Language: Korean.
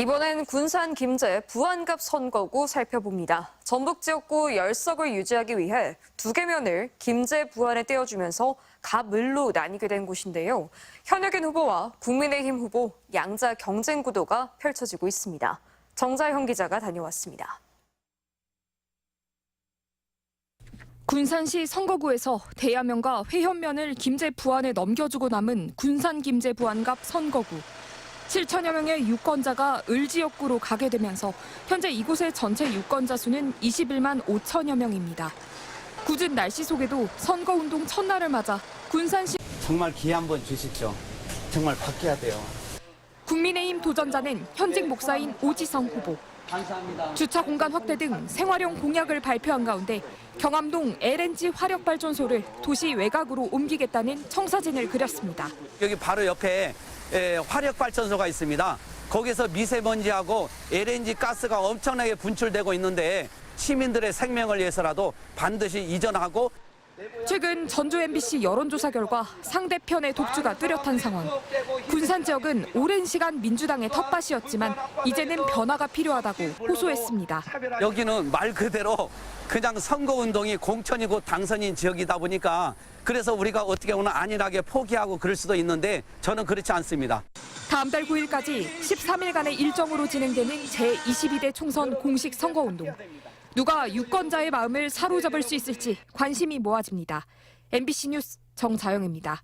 이번엔 군산 김제 부안갑 선거구 살펴봅니다. 전북 지역구 열석을 유지하기 위해 두 개면을 김제 부안에 떼어주면서 갑을로 나뉘게 된 곳인데요. 현역인 후보와 국민의힘 후보 양자 경쟁 구도가 펼쳐지고 있습니다. 정자형 기자가 다녀왔습니다. 군산시 선거구에서 대야면과 회현면을 김제 부안에 넘겨주고 남은 군산 김제 부안갑 선거구. 7천여 명의 유권자가 을 지역구로 가게 되면서 현재 이곳의 전체 유권자 수는 21만 5천여 명입니다. 굳은 날씨 속에도 선거운동 첫날을 맞아 군산시 정말 기회 한번 주십시오. 정말 바뀌어야 돼요. 국민의힘 도전자는 현직 목사인 오지성 후보. 감사합니다. 주차 공간 확대 등 생활용 공약을 발표한 가운데 경암동 LNG 화력 발전소를 도시 외곽으로 옮기겠다는 청사진을 그렸습니다. 여기 바로 옆에 에, 화력 발전소가 있습니다. 거기서 미세먼지하고 LNG 가스가 엄청나게 분출되고 있는데 시민들의 생명을 위해서라도 반드시 이전하고 최근 전주 MBC 여론조사 결과 상대편의 독주가 뚜렷한 상황. 군산 지역은 오랜 시간 민주당의 텃밭이었지만 이제는 변화가 필요하다고 호소했습니다. 여기는 말 그대로 그냥 선거운동이 공천이고 당선인 지역이다 보니까 그래서 우리가 어떻게 보면 안일하게 포기하고 그럴 수도 있는데 저는 그렇지 않습니다. 다음 달 9일까지 13일간의 일정으로 진행되는 제22대 총선 공식 선거운동. 누가 유권자의 마음을 사로잡을 수 있을지 관심이 모아집니다. MBC 뉴스 정자영입니다.